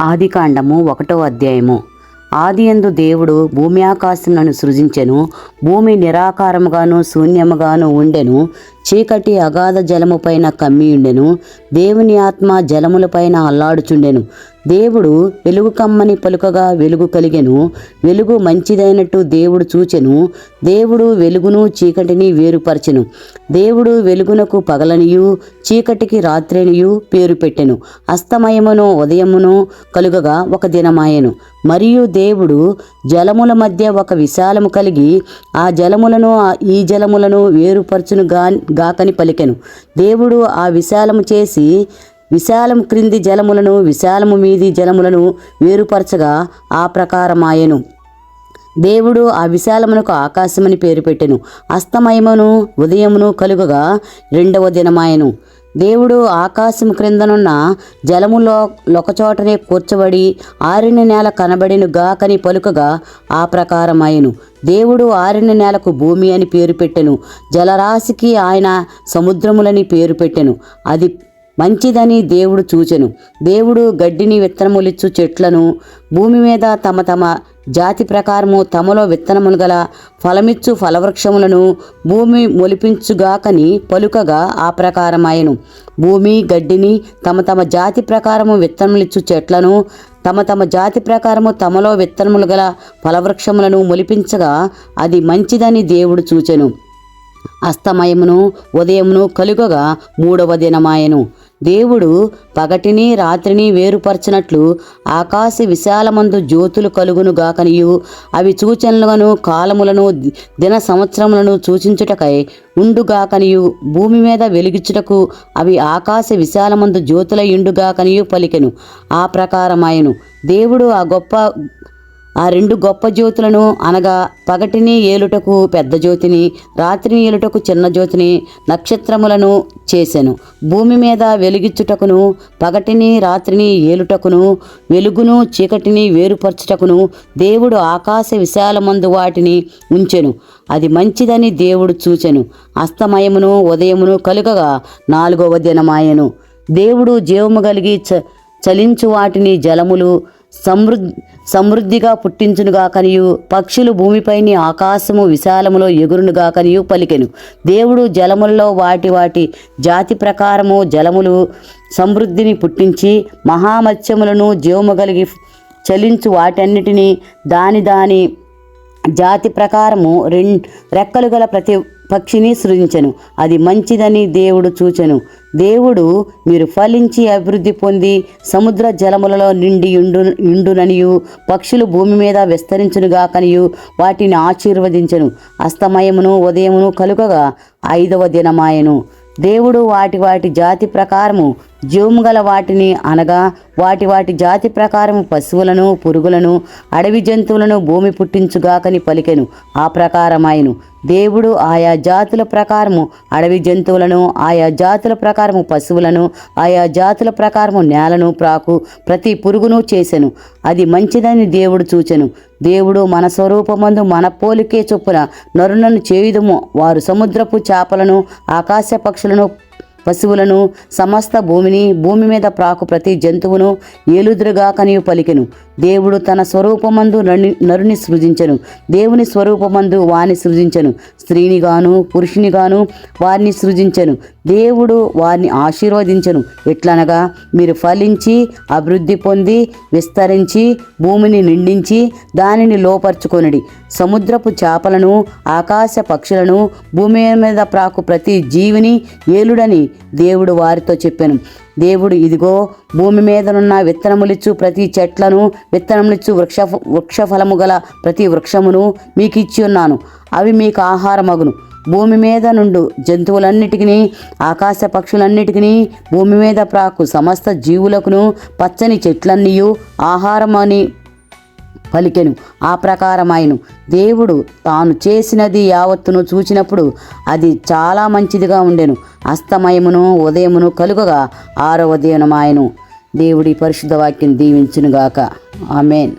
ఆదికాండము ఒకటో అధ్యాయము. ఆదియందు దేవుడు భూమి ఆకాశములను సృజించెను భూమి నిరాకారముగాను శూన్యముగాను ఉండెను చీకటి అగాధ జలము పైన కమ్మియుండెను దేవుని ఆత్మ జలములపైన అల్లాడుచుండెను. దేవుడు వెలుగు కమ్మని పలుకగా వెలుగు కలిగెను వెలుగు మంచిదైనట్టు దేవుడు చూచెను దేవుడు వెలుగును చీకటిని వేరుపరచెను. దేవుడు వెలుగునకు పగలనియు చీకటికి రాత్రినియు పేరు పెట్టెను. అస్తమయమును ఉదయమును కలుగగా ఒక దినమాయెను. మరియు దేవుడు జలముల మధ్య ఒక విశాలము కలిగి ఆ జలములను ఈ జలములను వేరుపరచును గా గాకని పలికెను. దేవుడు ఆ విశాలము చేసి విశాలము క్రింది జలములను విశాలము మీది జలములను వేరుపరచగా ఆ ప్రకారమాయెను. దేవుడు ఆ విశాలమునకు ఆకాశమని పేరు పెట్టెను. అస్తమయమును ఉదయమును కలుగగా రెండవ దినమాయను. దేవుడు ఆకాశము క్రిందనున్న జలములో లొకచోటనే కూర్చబడి ఆరిన నేల కనబడిను గాకని పలుకగా ఆ ప్రకారమాయెను. దేవుడు ఆరిన నేలకు భూమి అని పేరు పెట్టెను. జలరాశికి ఆయన సముద్రములని పేరు పెట్టెను. అది మంచిదని దేవుడు చూచెను. దేవుడు గడ్డిని విత్తనములిచ్చు చెట్లను. భూమి మీద తమ తమ జాతి ప్రకారము తమలో విత్తనములు గల ఫలమిచ్చు ఫలవృక్షములను భూమి మొలిపించుగాకని పలుకగా ఆ ప్రకారమాయను. భూమి గడ్డిని తమ తమ జాతి ప్రకారము విత్తనములిచ్చు చెట్లను తమ తమ జాతి ప్రకారము తమలో విత్తనములు గల ఫలవృక్షములను మొలిపించగా అది మంచిదని దేవుడు చూచెను. అస్తమయమును ఉదయమును కలుగగా మూడవ దినమాయను. దేవుడు పగటిని రాత్రిని వేరుపరచినట్లు ఆకాశ విశాలమందు జ్యోతులు కలుగునుగాకనియు అవి సూచనలను కాలములను దిన సంవత్సరములను సూచించుటకై ఉండుగాకనియు భూమి మీద వెలిగించుటకు అవి ఆకాశ విశాలమందు జ్యోతుల ఇండుగాకనియు పలికెను. ఆ ప్రకారమాయను. దేవుడు ఆ గొప్ప ఆ రెండు గొప్ప జ్యోతులను అనగా పగటిని ఏలుటకు పెద్ద జ్యోతిని రాత్రిని ఏలుటకు చిన్న జ్యోతిని నక్షత్రములను చేసెను. భూమి మీద వెలిగించుటకును పగటిని రాత్రిని ఏలుటకును వెలుగును చీకటిని వేరుపరచుటకును దేవుడు ఆకాశ విశాలమందు వాటిని ఉంచెను. అది మంచిదని దేవుడు చూచెను. అస్తమయమును ఉదయమును కలుగగా నాలుగవ దినమాయను. దేవుడు జీవము కలిగి చ చలించు వాటిని జలములు సమృద్ధి సమృద్ధిగా పుట్టించునుగా కనియు. పక్షులు భూమిపైని ఆకాశము విశాలములో ఎగురునుగా కనియు పలికెను. దేవుడు జలములలో వాటి వాటి జాతి ప్రకారము జలములు సమృద్ధిని పుట్టించి మహామత్స్యములను జీవము కలిగి చలించు వాటన్నిటినీ దాని దాని జాతి ప్రకారము రెం రెక్కలు గల ప్రతి పక్షిని సృజించెను. అది మంచిదని దేవుడు చూచెను. దేవుడు మీరు ఫలించి అభివృద్ధి పొంది సముద్ర జలములలో నిండి ఉండు ఉండుననియు పక్షులు భూమి మీద విస్తరించునుగాకనియు వాటిని ఆశీర్వదించెను. అస్తమయమును ఉదయమును కలుగగా ఐదవ దినమాయెను. దేవుడు వాటి వాటి జాతి ప్రకారము జీవము గల వాటిని అనగా వాటి వాటి జాతి ప్రకారము పశువులను పురుగులను అడవి జంతువులను భూమి పుట్టించుగాకని పలికెను. ఆ ప్రకారమాయను. దేవుడు ఆయా జాతుల ప్రకారము అడవి జంతువులను ఆయా జాతుల ప్రకారము పశువులను ఆయా జాతుల ప్రకారము నేలను ప్రాకు ప్రతి పురుగును చేసెను. అది మంచిదని దేవుడు చూచెను. దేవుడు మన స్వరూపమందు మన పోలికే చొప్పున నరులను చేయుదుము. వారు సముద్రపు చేపలను ఆకాశ పక్షులను పశువులను సమస్త భూమిని భూమి మీద ప్రాకు ప్రతి జంతువును ఏలుదురుగా కనియు పలికెను. దేవుడు తన స్వరూపమందు నరుని నరుని దేవుని స్వరూపమందు వాని సృజించను. స్త్రీనిగాను పురుషునిగాను వారిని సృజించను. దేవుడు వారిని ఆశీర్వదించెను. ఎట్లనగా మీరు ఫలించి అభివృద్ధి పొంది విస్తరించి భూమిని నిండించి దానిని లోపరుచుకొనుడి. సముద్రపు చేపలను ఆకాశ పక్షులను భూమి మీద ప్రాకు ప్రతి జీవిని ఏలుడని దేవుడు వారితో చెప్పాను. దేవుడు ఇదిగో భూమి మీదనున్న విత్తనములిచ్చు ప్రతి చెట్లను విత్తనములిచ్చు వృక్ష వృక్షఫలము గల ప్రతి వృక్షమును మీకు ఇచ్చి ఉన్నాను. అవి మీకు ఆహారమగును. భూమి మీద నుండు జంతువులన్నిటికీ ఆకాశ పక్షులన్నిటికీ భూమి మీద ప్రాకు సమస్త జీవులకును పచ్చని చెట్లన్నీయు ఆహారమని పలికెను. ఆ ప్రకారమాయను. దేవుడు తాను చేసినది యావత్తును చూచినప్పుడు అది చాలా మంచిదిగా ఉండెను. అస్తమయమును ఉదయమును కలుగగా ఆరవ దినమాయను. దేవుడి పరిశుద్ధ వాక్యం దీవించునుగాక. ఆమెన్.